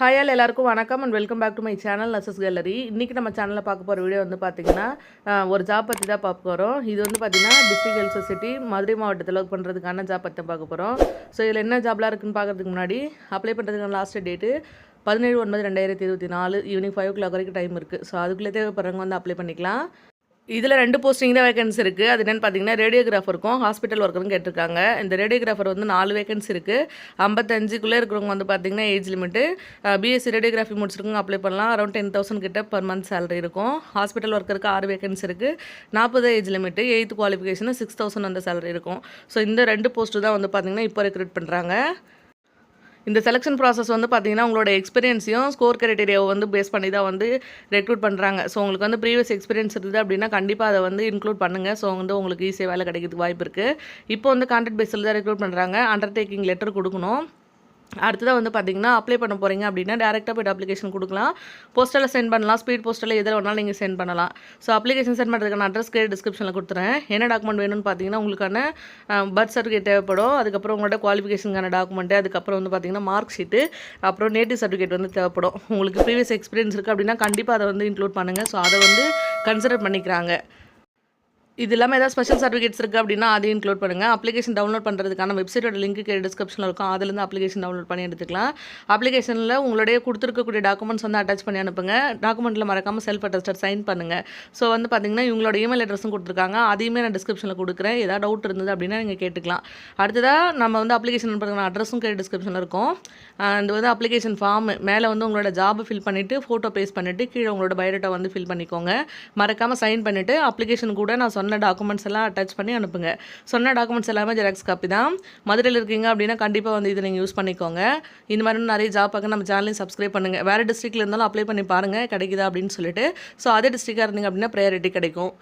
Hi all எல்லாருக்கும் வணக்கம் and welcome back to my channel nurses gallery இன்றைக்கி நம்ம சேனலில் பார்க்க போகிற வீடியோ வந்து பார்த்திங்கன்னா ஒரு ஜாப் பற்றி தான் பார்க்க போகிறோம் இது வந்து பார்த்திங்கன்னா டிஸ்ட்ரிக் ஹெல்த் சொசைட்டி மதுரை மாவட்டத்தில் ஒர்க் பண்ணுறதுக்கான ஜாப் பற்றி பார்க்க போகிறோம் ஸோ இதில் என்ன ஜாப்லாம் இருக்குன்னு பார்க்கறதுக்கு முன்னாடி அப்ளை பண்ணுறதுக்கான லாஸ்ட் டேட்டு பதினேழு ஒன்பது ரெண்டாயிரத்தி இருபத்தி நாலு ஈவினிங் ஃபைவ் ஓ கிளாக் வரைக்கும் டைம் இருக்குது ஸோ அதுக்குள்ளே தேவைப்படுறவங்க வந்து அப்ளை பண்ணிக்கலாம். இதில் ரெண்டு போஸ்டிங் தான் வேகன்சி இருக்குது அது என்னென்னு பார்த்தீங்கன்னா ரேடியோகிராஃபருக்கும் ஹாஸ்பிட்டல் ஒர்க்கரும் கேட்டிருக்காங்க. இந்த ரேடியோகிராஃபர் வந்து நாலு வேகன்சி இருக்குது ஐம்பத்தஞ்சுக்குள்ளே இருக்கிறவங்க வந்து பார்த்தீங்கன்னா ஏஜ் லிமிட்டு பிஎஸ்சி ரேடியோகிராஃபி முடிச்சிருக்கவங்க அப்ளை பண்ணலாம். அரௌண்ட் டென் தௌசண்ட் கிட்ட பர் மந்த் சேலரி இருக்கும். ஹாஸ்பிட்டல் ஒர்க்கருக்கு ஆறு வேகன்சி இருக்குது நாற்பது age limit eighth qualification six thousand அந்த சேலரி இருக்கும். ஸோ இந்த ரெண்டு போஸ்ட்டு தான் வந்து பார்த்தீங்கன்னா இப்போ ரெக்ரூட் பண்ணுறாங்க இந்த செலெக்ஷன் ப்ராசஸ் வந்து பார்த்தீங்கன்னா உங்களோட எக்ஸ்பீரியன்ஸையும் ஸ்கோர் கிரைட்டீரியாவை வந்து பேஸ் பண்ணி தான் வந்து ரெக்ரூட் பண்ணுறாங்க ஸோ உங்களுக்கு வந்து ப்ரீவியஸ் எக்ஸ்பீரியன்ஸ் இருக்குது அப்படின்னா கண்டிப்பாக அதை வந்து இன்க்ளூட் பண்ணுங்கள் ஸோ வந்து உங்களுக்கு ஈஸியாக வேலை கிடைக்கிறதுக்கு வாய்ப்பு இருக்குது இப்போ வந்து கான்ட்ராக்ட் பேஸில் தான் ரெக்ரூட் பண்ணுறாங்க அண்டர்டேக்கிங் லெட்டர் கொடுக்கணும். அடுத்ததாக வந்து பார்த்தீங்கன்னா அப்ளை பண்ண போகிறீங்க அப்படின்னா டேரெக்டாக போய்ட்டு அப்ளிகேஷன் கொடுக்கலாம். போஸ்டலில் சென்ட் பண்ணலாம். ஸ்பீட் போஸ்டலில் எதில் வேணாலும் நீங்கள் சென்ட் பண்ணலாம். ஸோ அப்ளிகேஷன் சென்ட் பண்ணுறதுக்கான அட்ரஸ் கே டிஸ்கிரிப்ஷனில் கொடுத்துறேன். என்ன டாக்குமெண்ட் வேணும்னு பார்த்தீங்கன்னா உங்களுக்கான பர்த் சர்டிஃபிகேட் தேவைப்படும். அதுக்கப்புறம் உங்களோட குவாலிஃபிகேஷனுக்கான டாக்குமெண்ட்டு அதுக்கப்புறம் வந்து பார்த்தீங்கன்னா மார்க் ஷீட்டு அப்புறம் நேட்டிவ் சர்டிஃபிகேட் வந்து தேவைப்படும். உங்களுக்கு ப்ரீவியஸ் எக்ஸ்பீரியன்ஸ் இருக்குது அப்படின்னா கண்டிப்பாக அதை வந்து இன்க்ளூட் பண்ணுங்கள் ஸோ அதை வந்து கன்சிடர் பண்ணிக்கிறாங்க. இது இல்லாமல் ஏதாவது ஸ்பெஷல் சர்டிஃபிகேட்ஸ் இருக்குது அப்படின்னா அதையும் இன்க்ளூட் பண்ணுங்கள் அப்ளிகேஷன் டவுன்லோட் பண்ணுறதுக்கான வெப்சைட்டோட லிங்க் கீழே டிஸ்கிரிப்ஷனில் இருக்கும். அதுலேருந்து அப்ளிகேஷன் டவுன்லோட் பண்ணி எடுத்துக்கலாம். அப்ளிகேஷனில் உங்களுடைய கொடுத்துருக்கக்கூடிய டாக்குமெண்ட்ஸ் வந்து அட்டாச் பண்ணி அனுப்புங்க. டாக்குமெண்ட்டில் மறக்காமல் செல்ஃப் அட்டஸ்டர் சைன் பண்ணுங்கள் ஸோ வந்து பார்த்தீங்கன்னா இவங்களோட இமெயில் அட்ரஸும் கொடுத்துருக்காங்க. அதையுமே நான் டிஸ்கிரிப்ஷனில் கொடுக்குறேன். ஏதாவது டவுட் இருந்தது அப்படின்னா நீங்கள் கேட்டுக்கலாம். அடுத்ததாக நம்ம வந்து அப்ளிகேஷன் அனுப்புறதுக்கான அட்ரஸும் கே டிஸ்கிரிப்ஷனில் இருக்கும். அண்ட் வந்து அப்ளிகேஷன் ஃபார்ம் மேலே வந்து உங்களோட ஜாப் ஃபில் பண்ணிவிட்டு ஃபோட்டோ பேஸ்ட் பண்ணிவிட்டு கீழே உங்களோட பயோடேட்டா வந்து ஃபில் பண்ணிக்கோங்க. மறக்காமல் சைன் பண்ணிவிட்டு அப்ளிகேஷன் கூட நான் சொன்ன டாக்குமெண்ட்ஸ் எல்லாம் அட்டாச் பண்ணி அனுப்புங்க. சொன்ன டாக்குமெண்ட்ஸ் எல்லாமே ஜெராக்ஸ் காப்பி தான். மதுரையில் இருக்கீங்க அப்படின்னா கண்டிப்பாக வந்து இதை நீங்கள் யூஸ் பண்ணிக்கோங்க. இந்த மாதிரி நிறைய ஜாப் பார்க்க நம்ம சேனலையும் சப்ஸ்கிரைப் பண்ணுங்கள் வேறு டிஸ்ட்ரிக்ட்ல இருந்தாலும் அப்ளை பண்ணி பாருங்கள் கிடைக்குதா அப்படின்னு சொல்லிட்டு. ஸோ அதே டிஸ்ட்ரிக்டாக இருந்தீங்க அப்படின்னா ப்ரையாரிட்டி கிடைக்கும்.